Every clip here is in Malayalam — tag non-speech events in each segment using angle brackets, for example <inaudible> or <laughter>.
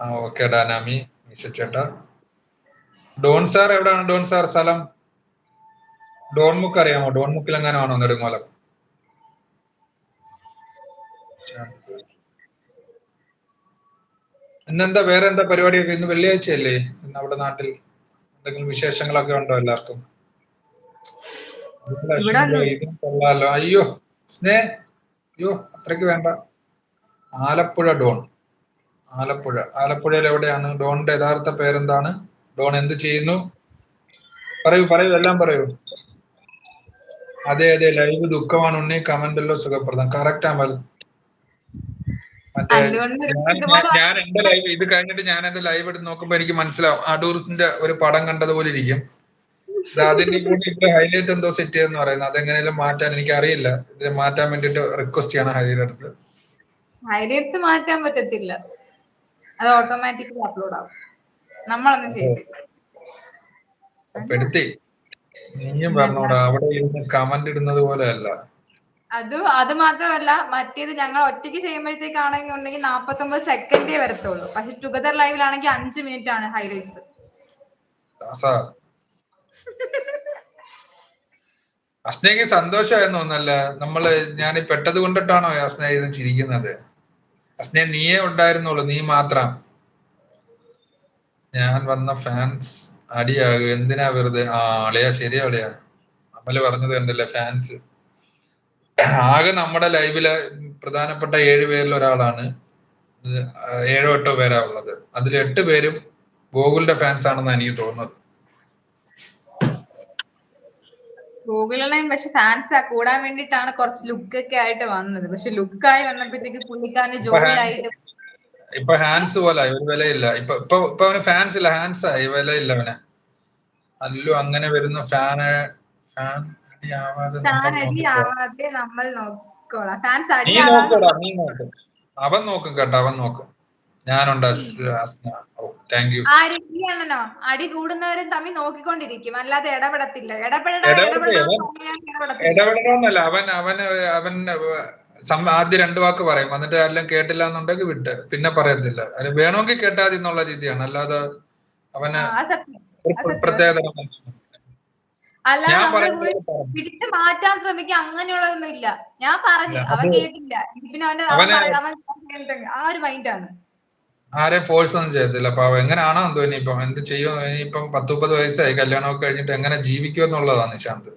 ആ ഓക്കെ ഡാനാമി ചേട്ടാ ഡോൺ സാർ എവിടെയാണ്? ഡോൺ സാർ സ്ഥലം? ഡോൺ മുക്ക് അറിയാമോ? ഡോൺ മുക്കിൽ എങ്ങനെയാണോ നെടുങ്ങോലം ഇന്നെന്താ വേറെ എന്താ പരിപാടിയൊക്കെ? ഇന്ന് വെള്ളിയാഴ്ചയല്ലേ? ഇന്ന് അവിടെ നാട്ടിൽ എന്തെങ്കിലും വിശേഷങ്ങളൊക്കെ ഉണ്ടോ എല്ലാവർക്കും? കൊള്ളാലോ. അയ്യോ സ്നേ അയ്യോ അത്രയ്ക്ക് വേണ്ട. ആലപ്പുഴ ഡോൺ. ആലപ്പുഴ. ആലപ്പുഴയിൽ എവിടെയാണ്? ഡോണിന്റെ യഥാർത്ഥ പേരെന്താണ്? ഡോൺ എന്ത് ചെയ്യുന്നു? പറയൂ പറയൂ എല്ലാം പറയൂ. അതെ അതെ ലൈവ് ദുഃഖമാണ്. ഉണ്ണി കമന്റല്ലോ സുഖപ്രദം. കറക്റ്റ് അമൽ ഞാൻ എന്റെ ലൈവ് ഇത് കഴിഞ്ഞിട്ട് ഞാൻ എന്റെ ലൈവ് എടുത്ത് നോക്കുമ്പോ എനിക്ക് മനസ്സിലാവും. അടൂർസിന്റെ ഒരു പടം കണ്ടതുപോലെ ഇരിക്കും. അതിന്റെ കൂടി ഇപ്പൊ ഹൈലൈറ്റ് എന്തോ സെറ്റ് ചെയ്തെന്ന് പറയുന്നത് അതെങ്ങനെയും മാറ്റാൻ എനിക്ക് അറിയില്ല ഇതിനെ മാറ്റാൻ വേണ്ടിട്ട് റിക്വസ്റ്റ് ചെയ്യണം ഹൈലൈറ്റ് അടുത്ത് ഹൈലൈറ്റ്സ് മാറ്റാൻ പറ്റത്തില്ല. അത് ഓട്ടോമാറ്റിക്കലി അപ്ലോഡ് ആവും. നമ്മളൊന്നും ചെയ്തില്ല നീയും പറഞ്ഞോടാ അവിടെ ഇരുന്ന് കമന്റ് ഇടുന്നത് പോലെ അല്ല അത് അത് മാത്രമല്ല മറ്റേത് ഞങ്ങൾ ഒറ്റയ്ക്ക് ചെയ്യുമ്പോഴത്തേക്കാണെങ്കിൽ ഉണ്ടെങ്കിൽ നാപ്പത്തൊമ്പത് സെക്കൻഡേ വരത്തുള്ളൂ. പക്ഷെ ടുഗദർ ലൈവിലാണെങ്കിൽ അഞ്ച് മിനിറ്റ് ആണ് ഹൈലൈറ്റ്സ് ദാസാ അസ്നയ്ക്ക് സന്തോഷമായെന്ന് തോന്നല്ല നമ്മൾ ഞാൻ പെട്ടത് കൊണ്ടിട്ടാണോ ചിരിക്കുന്നത്? അസ്ന നീയേ ഉണ്ടായിരുന്നുള്ളൂ നീ മാത്രം. ഞാൻ വന്ന ഫാൻസ് അടിയാകും. എന്തിനാ വെറുതെ? ആ അളിയാ ശരിയാ അളിയാ. നമ്മൾ പറഞ്ഞത് കണ്ടല്ലേ ഫാൻസ് ആകെ നമ്മുടെ ലൈവിൽ പ്രധാനപ്പെട്ട ഏഴ് പേരിൽ ഒരാളാണ്. ഏഴോ എട്ടോ പേരാ ഉള്ളത്. അതിൽ എട്ട് പേരും ഗോകുലിന്റെ ഫാൻസ് ആണെന്നാണ് എനിക്ക് തോന്നുന്നത്. ഗൂഗിളിലെയും പക്ഷെ ഫാൻസ് കൂടാൻ വേണ്ടിട്ടാണ് കുറച്ച് ലുക്ക് ഒക്കെ ആയിട്ട് വന്നത്. പക്ഷെ ലുക്കായി വന്നപ്പോഴത്തേക്ക് പുള്ളിക്കാരന് ജോലിയായിട്ട് ഇപ്പൊ ഹാൻസ് പോലെ ഒരു വിലയില്ല. ഇപ്പൊ ഇപ്പൊ ഇപ്പൊ അവന് ഫാൻസ് ഇല്ല ഹാൻസ് ആയി വിലയില്ല അവന്. അല്ലു അങ്ങനെ വരുന്ന ഫാന് ഫാൻ അടിയാവാതെ നമ്മൾ നോക്കോളാം ഫാൻസ് നീ അടി ആവാതെ നോക്കടാ നീ നോക്കും. അവൻ നോക്കും കേട്ടോ അവൻ നോക്കും. ഞാനുണ്ട്. താങ്ക് യു ആര് അടി കൂടുന്നവരും തമ്മിൽ നോക്കിക്കൊണ്ടിരിക്കും. അല്ലാതെ ഇടപെടത്തില്ല. ഇടപെട ഇടപെട- ഇടപെടണമെന്നല്ല. അവൻ അവൻ അവൻ ആദ്യ രണ്ടു വാക്ക് പറയും. എന്നിട്ട് എല്ലാം കേട്ടില്ല എന്നുണ്ടെങ്കിൽ വിട്ട്. പിന്നെ പറയത്തില്ല. അത് വേണമെങ്കിൽ കേട്ടാതി എന്നുള്ള രീതിയാണ്. അല്ലാതെ അവന്. പ്രത്യേകത അല്ലാതെ. പിടിച്ച് മാറ്റാൻ ശ്രമിക്കുക അങ്ങനെയുള്ളതൊന്നും ഇല്ല ഞാൻ പറഞ്ഞു. അവൻ കേട്ടില്ല. പിന്നെ അവന്റെ അവൻ അവന് അവൻ കേട്ടില്ല. ആ ഒരു മൈൻഡാണ് ആരെയും ഫോഴ്സ് ഒന്നും ചെയ്യത്തില്ല. അപ്പൊ എങ്ങനെയാണോ എന്തോ ഇനിയിപ്പം എന്ത് ചെയ്യും ഇനിയിപ്പം പത്ത് മുപ്പത് വയസ്സായി. കല്യാണമൊക്കെ കഴിഞ്ഞിട്ട് എങ്ങനെ ജീവിക്കും എന്നുള്ളതാണ് നിശാന്ത്.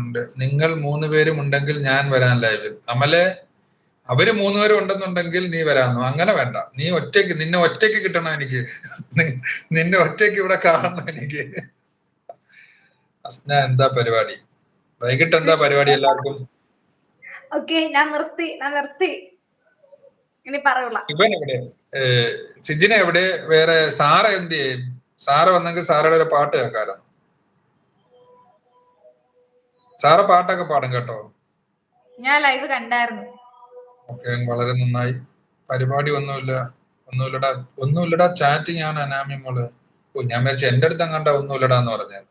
ഉണ്ട് നിങ്ങൾ മൂന്ന് പേരും ഉണ്ടെങ്കിൽ ഞാൻ വരാൻ ലൈവിൽ അമലെ അവർ മൂന്നുപേരും ഉണ്ടെന്നുണ്ടെങ്കിൽ നീ വരാന്നു അങ്ങനെ വേണ്ട. നീ ഒറ്റയ്ക്ക് നിന്നെ ഒറ്റയ്ക്ക് കിട്ടണം എനിക്ക്. നിന്നെ ഒറ്റയ്ക്ക് ഇവിടെ കാണണം എനിക്ക്. അസ്ന എന്താ പരിപാടി? വൈകിട്ട് എന്താ പരിപാടി എല്ലാവർക്കും? ഓക്കെ ഞാൻ നിർത്തി ഞാൻ നിർത്തി. ഇനി പറയുള്ള. ഇവൻ എവിടെ? സിജിന എവിടെ? വേറെ സാറ എന്ത് ചെയ്യും? സാറ വന്നെങ്കിൽ സാറയുടെ ഒരു പാട്ട് കേൾക്കാലോ. സാറ പാട്ടൊക്കെ പാടും കേട്ടോ. ഞാൻ ലൈവ് കണ്ടായിരുന്നു. ഓക്കെ വളരെ നന്നായി. പരിപാടി ഒന്നുമില്ല ഒന്നുമില്ലടാ ഒന്നുമില്ലടാ ചാറ്റ് ഞാൻ അനാമി മോൾ. ഓ ഞാൻ വിചാരിച്ചു എന്റെ അടുത്ത് അങ്ങണ്ട ഒന്നുമില്ലടാ എന്ന് പറഞ്ഞത്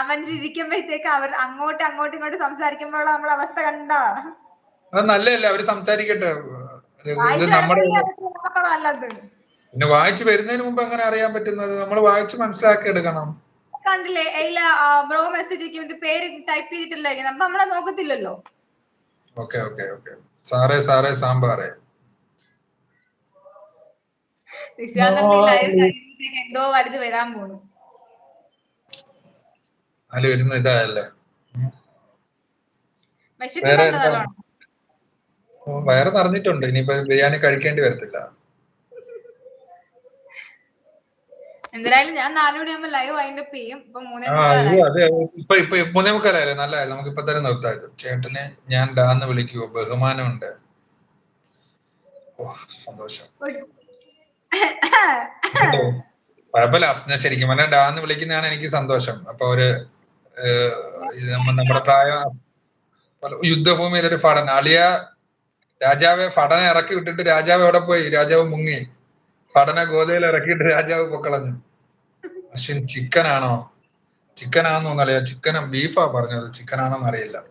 അവൻ ഇരിക്കുമ്പോഴത്തേക്ക് അവർ അങ്ങോട്ട് അങ്ങോട്ടും ഇങ്ങോട്ട് സംസാരിക്കുമ്പോഴുള്ള നമ്മളെ അവസ്ഥ കണ്ടാ? അത് നല്ലതല്ലേ അവർ സംസാരിക്കട്ടെ. പിന്നെ വായിച്ചു വരുന്നതിന് മുമ്പ് എങ്ങനെ അറിയാൻ പറ്റുന്നത്? നമ്മൾ വായിച്ചു മനസ്സിലാക്കി എടുക്കണം. കണ്ടില്ലേ ഇല്ല ബ്രോ മെസ്സേജ് പേര് ടൈപ്പ് ചെയ്തിട്ടില്ലേ? അപ്പൊ നമ്മളെ നോക്കത്തില്ലല്ലോ. Okay okay okay. സാറേ സാറേ സാമ്പാറേ. എന്തോ വലുത് വരാൻ പോണു. അതിൽ വരുന്ന ഇതായല്ലേ? വേറെ വയറ് നിറഞ്ഞിട്ടുണ്ട്. ഇനിയിപ്പോ ബിരിയാണി കഴിക്കേണ്ടി വരത്തില്ല. എന്തായാലും ഞാൻ നാലു മണിയാകുമ്പോ ലൈവ് വൈൻഡ് അപ്പ് ചെയ്യും. ഇപ്പൊ ഇപ്പൊ ഇപ്പൊ മൂന്നേ മുക്കാലായാലേ നല്ലതായി നമുക്ക് ഇപ്പൊ തന്നെ നിർത്താം ചേട്ടനെ ഞാൻ ഡാന്ന് വിളിക്കുവോ? ബഹുമാനമുണ്ട്. ഓ സന്തോഷം? <laughs> കുഴപ്പമില്ല. ശരിക്കും. പറഞ്ഞാൽ ഡാന്ന് വിളിക്കുന്നതാണ് എനിക്ക് സന്തോഷം. അപ്പൊ ഒരു നമ്മുടെ പ്രായ യുദ്ധഭൂമിയിൽ ഒരു ഫടൻ അളിയ രാജാവെ ഫടനെ ഇറക്കി വിട്ടിട്ട് രാജാവ് എവിടെ പോയി? രാജാവ് മുങ്ങി. ഫടനെ ഗോതയിൽ ഇറക്കിയിട്ട് രാജാവ് പൊക്കളഞ്ഞു. അശ്വിൻ ചിക്കനാണോ? ആണോ ചിക്കനും ബീഫാ പറഞ്ഞത്. ചിക്കൻ അറിയില്ല.